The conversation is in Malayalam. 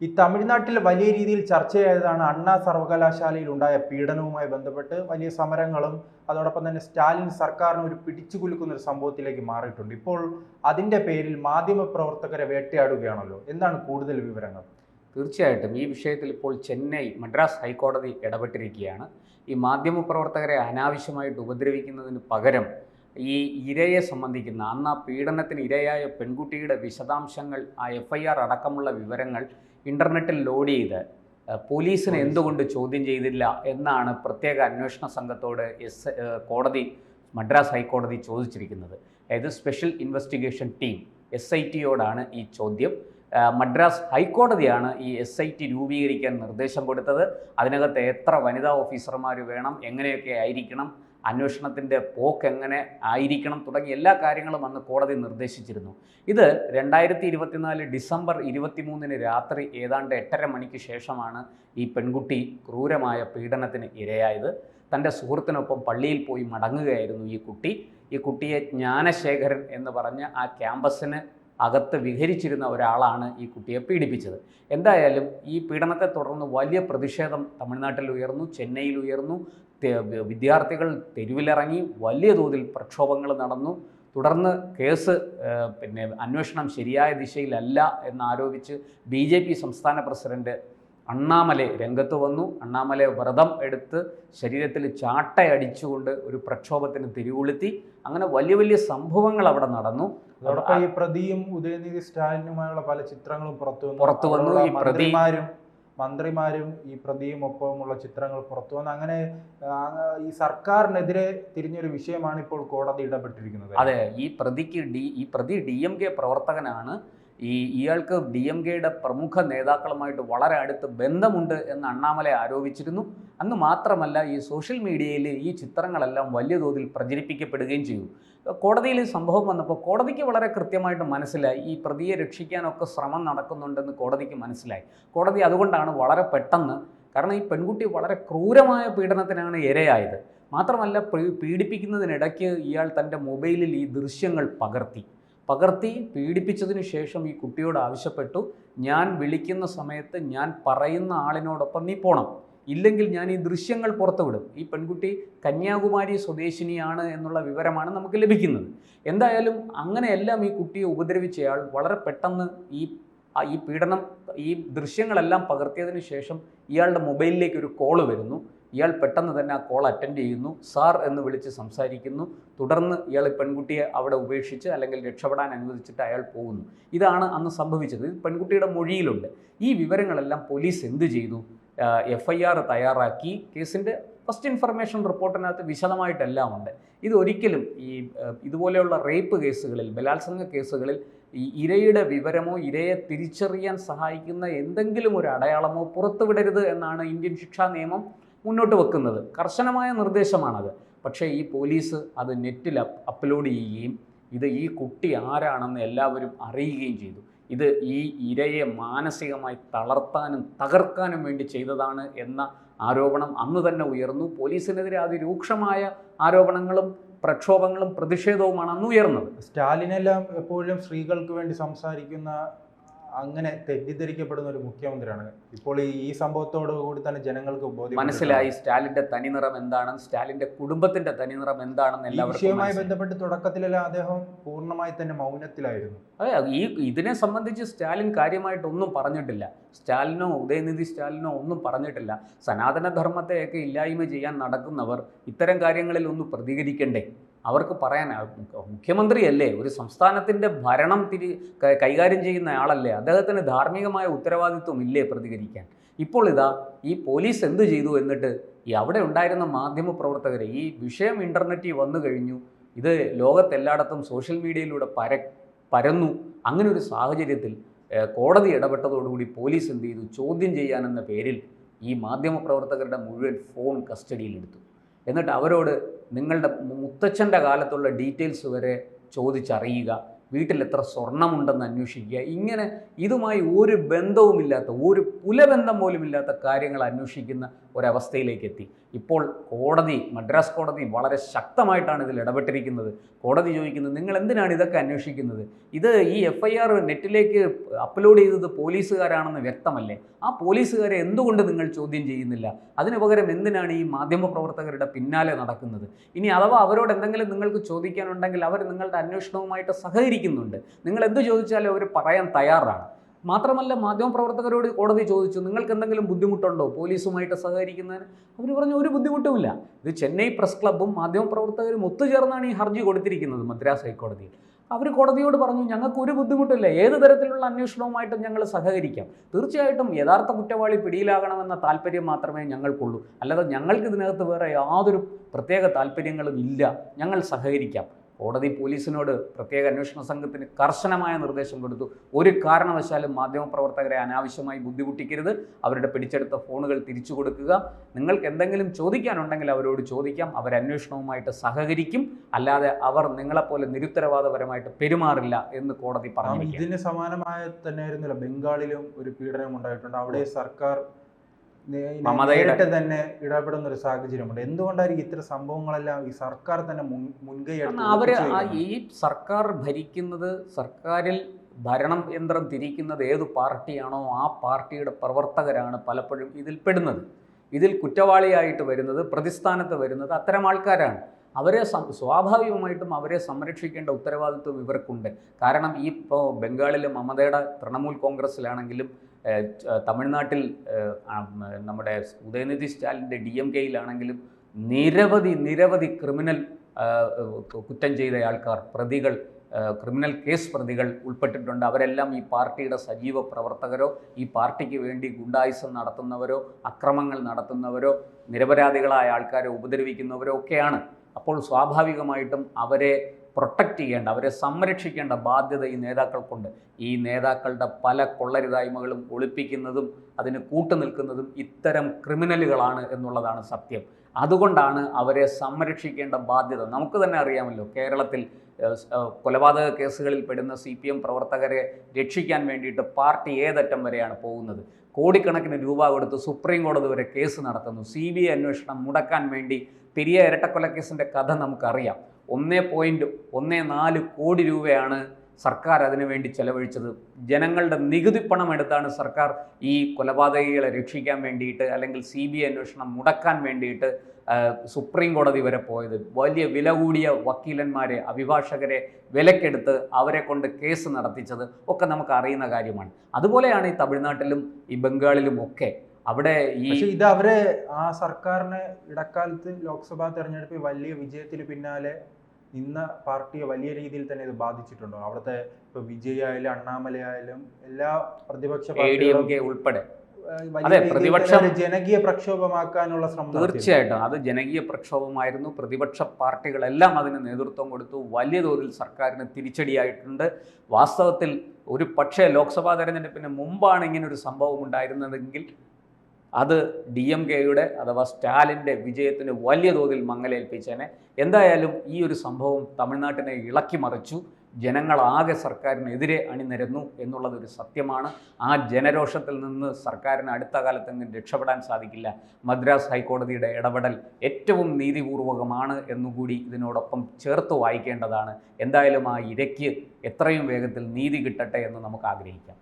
ഈ തമിഴ്നാട്ടിൽ വലിയ രീതിയിൽ ചർച്ചയായതാണ് അണ്ണാ സർവകലാശാലയിൽ ഉണ്ടായ പീഡനവുമായി ബന്ധപ്പെട്ട് വലിയ സമരങ്ങളും അതോടൊപ്പം തന്നെ സ്റ്റാലിൻ സർക്കാരിന് ഒരു പിടിച്ചു കുലുക്കുന്ന ഒരു സംഭവത്തിലേക്ക് മാറിയിട്ടുണ്ട്. ഇപ്പോൾ അതിന്റെ പേരിൽ മാധ്യമപ്രവർത്തകരെ വേട്ടയാടുകയാണല്ലോ. എന്താണ് കൂടുതൽ വിവരങ്ങൾ? തീർച്ചയായിട്ടും. ഈ വിഷയത്തിൽ ഇപ്പോൾ ചെന്നൈ മദ്രാസ് ഹൈക്കോടതി ഇടപെട്ടിരിക്കുകയാണ്. ഈ മാധ്യമപ്രവർത്തകരെ അനാവശ്യമായിട്ട് ഉപദ്രവിക്കുന്നതിന് പകരം ഈ ഇരയെ സംബന്ധിക്കുന്ന അന്ന് ആ പീഡനത്തിന് ഇരയായ പെൺകുട്ടിയുടെ വിശദാംശങ്ങൾ ആ എഫ് ഐ ആർ അടക്കമുള്ള വിവരങ്ങൾ ഇന്റർനെറ്റിൽ ലോഡ് ചെയ്ത് പോലീസിനെ എന്തുകൊണ്ട് ചോദ്യം ചെയ്തില്ല എന്നാണ് പ്രത്യേക അന്വേഷണ സംഘത്തോട് എസ് കോടതി മദ്രാസ് ഹൈക്കോടതി ചോദിച്ചിരിക്കുന്നത്. അതായത് special investigation team S I ടിയോടാണ് ഈ ചോദ്യം. മദ്രാസ് ഹൈക്കോടതിയാണ് ഈ എസ് ഐ ടി രൂപീകരിക്കാൻ നിർദ്ദേശം കൊടുത്തത്. അതിനകത്ത് എത്ര വനിതാ ഓഫീസർമാർ വേണം എങ്ങനെയൊക്കെ ആയിരിക്കണം അന്വേഷണത്തിന്റെ പോക്ക് എങ്ങനെ ആയിരിക്കണം തുടങ്ങിയ എല്ലാ കാര്യങ്ങളും അന്ന് കോടതി നിർദ്ദേശിച്ചിരുന്നു. ഇത് രണ്ടായിരത്തി ഇരുപത്തിനാല് ഡിസംബർ ഇരുപത്തിമൂന്നിന് രാത്രി ഏതാണ്ട് എട്ടര മണിക്ക് ശേഷമാണ് ഈ പെൺകുട്ടി ക്രൂരമായ പീഡനത്തിന് ഇരയായത്. തന്റെ സുഹൃത്തിനൊപ്പം പള്ളിയിൽ പോയി മടങ്ങുകയായിരുന്നു ഈ കുട്ടി. ഈ കുട്ടിയെ ജ്ഞാനശേഖരൻ എന്ന് പറഞ്ഞ് ആ ക്യാമ്പസിന് അകത്ത് വിഹരിച്ചിരുന്ന ഒരാളാണ് ഈ കുട്ടിയെ പീഡിപ്പിച്ചത്. എന്തായാലും ഈ പീഡനത്തെ തുടർന്ന് വലിയ പ്രതിഷേധം തമിഴ്നാട്ടിൽ ഉയർന്നു ചെന്നൈയിൽ ഉയർന്നു. വിദ്യാർത്ഥികൾ തെരുവിലിറങ്ങി വലിയ തോതിൽ പ്രക്ഷോഭങ്ങൾ നടന്നു. തുടർന്ന് കേസ് പിന്നെ അന്വേഷണം ശരിയായ ദിശയിലല്ല എന്നാരോപിച്ച് ബി ജെ പി സംസ്ഥാന പ്രസിഡന്റ് അണ്ണാമലെ രംഗത്ത് വന്നു. അണ്ണാമലെ വ്രതം എടുത്ത് ശരീരത്തിൽ ചാട്ടയടിച്ചുകൊണ്ട് ഒരു പ്രക്ഷോഭത്തിന് തിരികൊളുത്തി. അങ്ങനെ വലിയ വലിയ സംഭവങ്ങൾ അവിടെ നടന്നു. അതോടൊപ്പം ഈ പ്രതിയും ഉദയനിധി സ്റ്റാലിനുമായുള്ള പല ചിത്രങ്ങളും പുറത്തു പുറത്തു വന്നു. ഈ പ്രതി- മന്ത്രിമാരും ഈ പ്രതിയും ഒപ്പമുള്ള ചിത്രങ്ങൾ പുറത്തു വന്നു. അങ്ങനെ ഈ സർക്കാരിനെതിരെ തിരിഞ്ഞൊരു വിഷയമാണ് ഇപ്പോൾ കോടതി ഇടപെട്ടിരിക്കുന്നത്. അതെ ഈ പ്രതിക്ക് ഡി ഈ പ്രതി ഡി എം കെ പ്രവർത്തകനാണ്. ഈ ഇയാൾക്ക് ഡി എം കെയുടെ പ്രമുഖ നേതാക്കളുമായിട്ട് വളരെ അടുത്ത് ബന്ധമുണ്ട് എന്ന് അണ്ണാമല ആരോപിച്ചിരുന്നു. അന്ന് മാത്രമല്ല ഈ സോഷ്യൽ മീഡിയയിൽ ഈ ചിത്രങ്ങളെല്ലാം വലിയ തോതിൽ പ്രചരിപ്പിക്കപ്പെടുകയും ചെയ്തു. കോടതിയിൽ സംഭവം വന്നപ്പോൾ കോടതിക്ക് വളരെ കൃത്യമായിട്ട് മനസ്സിലായി. ഈ പ്രതിയെ രക്ഷിക്കാനൊക്കെ ശ്രമം നടക്കുന്നുണ്ടെന്ന് കോടതിക്ക് മനസ്സിലായി. കോടതി അതുകൊണ്ടാണ് വളരെ പെട്ടെന്ന് കാരണം ഈ പെൺകുട്ടി വളരെ ക്രൂരമായ പീഡനത്തിനാണ് ഇരയായത്. മാത്രമല്ല പീഡിപ്പിക്കുന്നതിനിടയ്ക്ക് ഇയാൾ തന്റെ മൊബൈലിൽ ഈ ദൃശ്യങ്ങൾ പകർത്തി. പകർത്തി പീഡിപ്പിച്ചതിന് ശേഷം ഈ കുട്ടിയോട് ആവശ്യപ്പെട്ടു. ഞാൻ വിളിക്കുന്ന സമയത്ത് ഞാൻ പറയുന്ന ആളിനോടൊപ്പം നീ പോണം. ഇല്ലെങ്കിൽ ഞാൻ ഈ ദൃശ്യങ്ങൾ പുറത്തുവിടും ഈ പെൺകുട്ടി കന്യാകുമാരി സ്വദേശിനിയാണ് എന്നുള്ള വിവരമാണ് നമുക്ക് ലഭിക്കുന്നത്. എന്തായാലും അങ്ങനെയെല്ലാം ഈ കുട്ടിയെ ഉപദ്രവിച്ചയാൾ വളരെ പെട്ടെന്ന് ഈ ആ ഈ പീഡനം ഈ ദൃശ്യങ്ങളെല്ലാം പകർത്തിയതിന് ശേഷം ഇയാളുടെ മൊബൈലിലേക്ക് ഒരു കോൾ വരുന്നു. ഇയാൾ പെട്ടെന്ന് തന്നെ ആ കോൾ അറ്റൻഡ് ചെയ്യുന്നു. സാർ എന്ന് വിളിച്ച് സംസാരിക്കുന്നു. തുടർന്ന് ഇയാൾ പെൺകുട്ടിയെ അവിടെ ഉപേക്ഷിച്ച് അല്ലെങ്കിൽ രക്ഷപ്പെടാൻ അനുവദിച്ചിട്ട് അയാൾ പോകുന്നു. ഇതാണ് അന്ന് സംഭവിച്ചത്. പെൺകുട്ടിയുടെ മൊഴിയിലുണ്ട്. ഈ വിവരങ്ങളെല്ലാം പോലീസ് എന്ത് ചെയ്തു? എഫ് തയ്യാറാക്കി. കേസിന്റെ ഫസ്റ്റ് ഇൻഫർമേഷൻ റിപ്പോർട്ടിനകത്ത് വിശദമായിട്ടെല്ലാം ഉണ്ട് ഇത് ഒരിക്കലും ഈ ഇതുപോലെയുള്ള റേപ്പ് കേസുകളിൽ ബലാത്സംഗ കേസുകളിൽ ഈ ഇരയുടെ വിവരമോ ഇരയെ തിരിച്ചറിയാൻ സഹായിക്കുന്ന എന്തെങ്കിലും ഒരു അടയാളമോ പുറത്തുവിടരുത് എന്നാണ് ഇന്ത്യൻ ശിക്ഷാ നിയമം മുന്നോട്ട് വെക്കുന്നത്. കർശനമായ നിർദ്ദേശമാണത്. പക്ഷേ ഈ പോലീസ് അത് നെറ്റിൽ അപ്ലോഡ് ചെയ്യുകയും ഇത് ഈ കുട്ടി ആരാണെന്ന് എല്ലാവരും അറിയുകയും ചെയ്തു. ഇത് ഈ ഇരയെ മാനസികമായി തളർത്താനും തകർക്കാനും വേണ്ടി ചെയ്തതാണ് എന്ന ആരോപണം അന്ന് തന്നെ ഉയർന്നു. പോലീസിനെതിരെ അതിരൂക്ഷമായ ആരോപണങ്ങളും പ്രക്ഷോഭങ്ങളും പ്രതിഷേധവുമാണ് അന്ന് ഉയർന്നത്. സ്റ്റാലിനെല്ലാം എപ്പോഴും സ്ത്രീകൾക്ക് വേണ്ടി സംസാരിക്കുന്ന അങ്ങനെ തെറ്റിദ്ധരിക്കപ്പെടുന്ന ഒരു മുഖ്യമന്ത്രിയാണ്. ഇപ്പോൾ ഈ സംഭവത്തോടു കൂടി തന്നെ ജനങ്ങൾക്ക് ബോധ്യം മനസ്സിലായി സ്റ്റാലിന്റെ തനിനിറം എന്താണെന്ന് സ്റ്റാലിന്റെ കുടുംബത്തിന്റെ തനിനിറം എന്താണെന്ന് എല്ലാ എല്ലാവർക്കും വിഷയവുമായി. ബന്ധപ്പെട്ട് തുടക്കത്തിലെല്ലാം അദ്ദേഹം പൂർണമായി തന്നെ മൗനത്തിലായിരുന്നു. അതെ ഈ ഇതിനെ സംബന്ധിച്ച് സ്റ്റാലിൻ കാര്യമായിട്ടൊന്നും പറഞ്ഞിട്ടില്ല. സ്റ്റാലിനോ ഉദയനിധി സ്റ്റാലിനോ ഒന്നും പറഞ്ഞിട്ടില്ല. സനാതനധർമ്മത്തെയൊക്കെ ഇല്ലായ്മ ചെയ്യാൻ നടക്കുന്നവർ ഇത്തരം കാര്യങ്ങളിൽ ഒന്ന് പ്രതികരിക്കണ്ടേ? അവർക്ക് പറയാൻ മുഖ്യമന്ത്രിയല്ലേ? ഒരു സംസ്ഥാനത്തിന്റെ ഭരണം തിരി കൈകാര്യം ചെയ്യുന്ന ആളല്ലേ? അദ്ദേഹത്തിന് ധാർമ്മികമായ ഉത്തരവാദിത്വം ഇല്ലേ പ്രതികരിക്കാൻ? ഇപ്പോൾ ഇതാ ഈ പോലീസ് എന്ത് ചെയ്തു എന്നിട്ട് ഈ അവിടെ ഉണ്ടായിരുന്ന മാധ്യമ പ്രവർത്തകരെ ഈ വിഷയം ഇന്റർനെറ്റിൽ വന്നു കഴിഞ്ഞു ഇത് ലോകത്തെല്ലായിടത്തും സോഷ്യൽ മീഡിയയിലൂടെ പര പരന്നു. അങ്ങനെ ഒരു സാഹചര്യത്തിൽ കോടതി ഇടപെട്ടതോടുകൂടി പോലീസ് എന്ത് ചെയ്തു? ചോദ്യം ചെയ്യാനെന്ന പേരിൽ ഈ മാധ്യമപ്രവർത്തകരുടെ മുഴുവൻ ഫോൺ കസ്റ്റഡിയിലെടുത്തു. എന്നിട്ട് അവരോട് നിങ്ങളുടെ മുത്തച്ഛന്റെ കാലത്തുള്ള ഡീറ്റെയിൽസ് വരെ ചോദിച്ചറിയുക. വീട്ടിൽ എത്ര സ്വർണമുണ്ടെന്ന് അന്വേഷിക്കുക. ഇങ്ങനെ ഇതുമായി ഒരു ബന്ധവുമില്ലാത്ത ഒരു പുലബന്ധം പോലും ഇല്ലാത്ത കാര്യങ്ങൾ അന്വേഷിക്കുന്ന ഒരവസ്ഥയിലേക്ക് എത്തി. ഇപ്പോൾ കോടതി മദ്രാസ് കോടതി വളരെ ശക്തമായിട്ടാണ് ഇതിൽ ഇടപെട്ടിരിക്കുന്നത്. കോടതി ചോദിക്കുന്നത് നിങ്ങൾ എന്തിനാണ് ഇതൊക്കെ അന്വേഷിക്കുന്നത്? ഇത് ഈ എഫ് ഐ ആർ നെറ്റിലേക്ക് അപ്ലോഡ് ചെയ്തത് പോലീസുകാരാണെന്ന് വ്യക്തമല്ലേ? ആ പോലീസുകാരെ എന്തുകൊണ്ട് നിങ്ങൾ ചോദ്യം ചെയ്യുന്നില്ല? അതിനു പകരം എന്തിനാണ് ഈ മാധ്യമപ്രവർത്തകരുടെ പിന്നാലെ നടക്കുന്നത്? ഇനി അഥവാ അവരോട് എന്തെങ്കിലും നിങ്ങൾക്ക് ചോദിക്കാനുണ്ടെങ്കിൽ അവർ നിങ്ങളുടെ അന്വേഷണവുമായിട്ട് സഹകരിക്കുന്നുണ്ട് നിങ്ങൾ എന്ത് ചോദിച്ചാലും അവർ പറയാൻ തയ്യാറാണ്. മാത്രമല്ല മാധ്യമപ്രവർത്തകരോട് കോടതി ചോദിച്ചു നിങ്ങൾക്ക് എന്തെങ്കിലും ബുദ്ധിമുട്ടുണ്ടോ? പോലീസുമായിട്ട് സഹകരിക്കുന്നതിന്? അവർ പറഞ്ഞു ഒരു ബുദ്ധിമുട്ടുമില്ല. ഇത് ചെന്നൈ പ്രസ് ക്ലബ്ബും മാധ്യമപ്രവർത്തകരും ഒത്തുചേർന്നാണ് ഈ ഹർജി കൊടുത്തിരിക്കുന്നത് മദ്രാസ് ഹൈക്കോടതിയിൽ. അവർ കോടതിയോട് പറഞ്ഞു ഞങ്ങൾക്ക് ഒരു ബുദ്ധിമുട്ടില്ല. ഏത് തരത്തിലുള്ള അന്വേഷണവുമായിട്ടും ഞങ്ങൾ സഹകരിക്കാം. തീർച്ചയായിട്ടും യഥാർത്ഥ കുറ്റവാളി പിടിയിലാകണമെന്ന താല്പര്യം മാത്രമേ ഞങ്ങൾക്കുള്ളൂ. അല്ലാതെ ഞങ്ങൾക്ക് ഇതിനകത്ത് വേറെ യാതൊരു പ്രത്യേക താല്പര്യങ്ങളും ഇല്ല. ഞങ്ങൾ സഹകരിക്കാം. കോടതി പോലീസിനോട് പ്രത്യേക അന്വേഷണ സംഘത്തിന് കർശനമായ നിർദ്ദേശം കൊടുത്തു. ഒരു കാരണവശാലും മാധ്യമപ്രവർത്തകരെ അനാവശ്യമായി ബുദ്ധിമുട്ടിക്കരുത്. അവരുടെ പിടിച്ചെടുത്ത ഫോണുകൾ തിരിച്ചു കൊടുക്കുക. നിങ്ങൾക്ക് എന്തെങ്കിലും ചോദിക്കാനുണ്ടെങ്കിൽ അവരോട് ചോദിക്കാം. അവർ അന്വേഷണവുമായിട്ട് സഹകരിക്കും. അല്ലാതെ അവർ നിങ്ങളെപ്പോലെ നിരുത്തരവാദപരമായിട്ട് പെരുമാറില്ല എന്ന് കോടതി പറഞ്ഞു ഇതിന് സമാനമായ തന്നെ ആയിരുന്നല്ലോ ബംഗാളിലും ഒരു പീഡനം ഉണ്ടായിട്ടുണ്ട് അവിടെ സർക്കാർ നേരിട്ട് തന്നെ ഇടപെടുന്ന ഒരു സാഹചര്യമുണ്ട്. എന്തുകൊണ്ടായിരിക്കും ഇത്തരം സംഭവങ്ങളെല്ലാം ഈ സർക്കാർ തന്നെ മുൻകൈ ആ ഈ സർക്കാർ ഭരിക്കുന്നത് സർക്കാരിൽ ഭരണം യന്ത്രം തിരിക്കുന്നത് ഏത് പാർട്ടിയാണോ ആ പാർട്ടിയുടെ പ്രവർത്തകരാണ് പലപ്പോഴും ഇതിൽ പെടുന്നത് ഇതിൽ കുറ്റവാളിയായിട്ട് വരുന്നത് പ്രതിസ്ഥാനത്ത് വരുന്നത് അത്തരം ആൾക്കാരാണ്. അവരെ സ്വാഭാവികമായിട്ടും അവരെ സംരക്ഷിക്കേണ്ട ഉത്തരവാദിത്വം ഇവർക്കുണ്ട്. കാരണം ഈ ഇപ്പോൾ ബംഗാളിൽ മമതയുടെ തൃണമൂൽ കോൺഗ്രസ്സിലാണെങ്കിലും തമിഴ്നാട്ടിൽ നമ്മുടെ ഉദയനിധി സ്റ്റാലിന്റെ ഡി എം കെയിലാണെങ്കിലും നിരവധി നിരവധി ക്രിമിനൽ കുറ്റം ചെയ്ത ആൾക്കാർ പ്രതികൾ ക്രിമിനൽ കേസ് പ്രതികൾ ഉൾപ്പെട്ടിട്ടുണ്ട്. അവരെല്ലാം ഈ പാർട്ടിയുടെ സജീവ പ്രവർത്തകരോ ഈ പാർട്ടിക്ക് വേണ്ടി ഗുണ്ടായുസം നടത്തുന്നവരോ അക്രമങ്ങൾ നടത്തുന്നവരോ നിരപരാധികളായ ആൾക്കാരെ ഉപദ്രവിക്കുന്നവരോ ഒക്കെയാണ്. അപ്പോൾ സ്വാഭാവികമായിട്ടും അവരെ പ്രൊട്ടക്റ്റ് ചെയ്യേണ്ട അവരെ സംരക്ഷിക്കേണ്ട ബാധ്യത ഈ നേതാക്കൾക്കുണ്ട്. ഈ നേതാക്കളുടെ പല കൊള്ളരുതായ്മകളും ഒളിപ്പിക്കുന്നതും അതിന് കൂട്ടുനിൽക്കുന്നതും ഇത്തരം ക്രിമിനലുകളാണ് എന്നുള്ളതാണ് സത്യം. അതുകൊണ്ടാണ് അവരെ സംരക്ഷിക്കേണ്ട ബാധ്യത. നമുക്ക് തന്നെ അറിയാമല്ലോ കേരളത്തിൽ കൊലപാതക കേസുകളിൽ പെടുന്ന സി പി എം പ്രവർത്തകരെ രക്ഷിക്കാൻ വേണ്ടിയിട്ട് പാർട്ടി ഏതറ്റം വരെയാണ് പോകുന്നത്. കോടിക്കണക്കിന് രൂപ കൊടുത്ത് സുപ്രീം കോടതി വരെ കേസ് നടത്തുന്നു. സി ബി ഐ അന്വേഷണം മുടക്കാൻ വേണ്ടി പെരിയ ഇരട്ടക്കൊലക്കേസിന്റെ കഥ നമുക്കറിയാം. ഒന്നേ പോയിന്റ് ഒന്നേ നാല് കോടി രൂപയാണ് സർക്കാർ അതിനുവേണ്ടി ചെലവഴിച്ചത്. ജനങ്ങളുടെ നികുതി പണം എടുത്താണ് സർക്കാർ ഈ കൊലപാതകികളെ രക്ഷിക്കാൻ വേണ്ടിയിട്ട് അല്ലെങ്കിൽ സി ബി ഐ അന്വേഷണം മുടക്കാൻ വേണ്ടിയിട്ട് സുപ്രീം കോടതി വരെ പോയത്. വലിയ വില കൂടിയ വക്കീലന്മാരെ അഭിഭാഷകരെ വിലക്കെടുത്ത് അവരെ കൊണ്ട് കേസ് നടത്തിച്ചത് ഒക്കെ നമുക്ക് അറിയുന്ന കാര്യമാണ്. അതുപോലെയാണ് ഈ തമിഴ്നാട്ടിലും ഈ ബംഗാളിലും ഒക്കെ. അവിടെ ഈ ഇത് അവരെ ആ സർക്കാരിന് ഇടക്കാലത്ത് ലോക്സഭാ തെരഞ്ഞെടുപ്പിൽ വലിയ വിജയത്തിന് പിന്നാലെ നിന്ന പാർട്ടിയെ വലിയ രീതിയിൽ തന്നെ ഇത് ബാധിച്ചിട്ടുണ്ടോ? അവിടുത്തെ ഇപ്പൊ വിജയ് ആയാലും അണ്ണാമല ആയാലും എല്ലാ പ്രതിപക്ഷ ഉൾപ്പെടെ. അതെ, പ്രതിപക്ഷം- ജനകീയ പ്രക്ഷോഭമാക്കാനുള്ള ശ്രമം. തീർച്ചയായിട്ടും. അത് ജനകീയ പ്രക്ഷോഭമായിരുന്നു. പ്രതിപക്ഷ പാർട്ടികളെല്ലാം അതിന് നേതൃത്വം കൊടുത്തു. വലിയ തോതിൽ സർക്കാരിന് തിരിച്ചടിയായിട്ടുണ്ട്. വാസ്തവത്തിൽ ഒരു പക്ഷേ ലോക്സഭാ തെരഞ്ഞെടുപ്പിന് മുമ്പാണ് ഇങ്ങനെ ഒരു സംഭവം ഉണ്ടായിരുന്നതെങ്കിൽ അത് ഡി എം കെയുടെ അഥവാ സ്റ്റാലിന്റെ വിജയത്തിന് വലിയ തോതിൽ മങ്ങലേൽപ്പിച്ചേനെ. എന്തായാലും ഈ ഒരു സംഭവം തമിഴ്നാട്ടിനെ ഇളക്കി മറിച്ചു. ജനങ്ങളാകെ സർക്കാരിനെതിരെ അണിനിരന്നു എന്നുള്ളത് ഒരു സത്യമാണ്. ആ ജനരോഷത്തിൽ നിന്ന് സർക്കാരിന് അടുത്ത കാലത്തെങ്കിലും രക്ഷപ്പെടാൻ സാധിക്കില്ല. മദ്രാസ് ഹൈക്കോടതിയുടെ ഇടപെടൽ ഏറ്റവും നീതിപൂർവകമാണ് എന്നുകൂടി ഇതിനോടൊപ്പം ചേർത്ത് വായിക്കേണ്ടതാണ്. എന്തായാലും ആ ഇരയ്ക്ക് എത്രയും വേഗത്തിൽ നീതി കിട്ടട്ടെ എന്ന് നമുക്ക് ആഗ്രഹിക്കാം.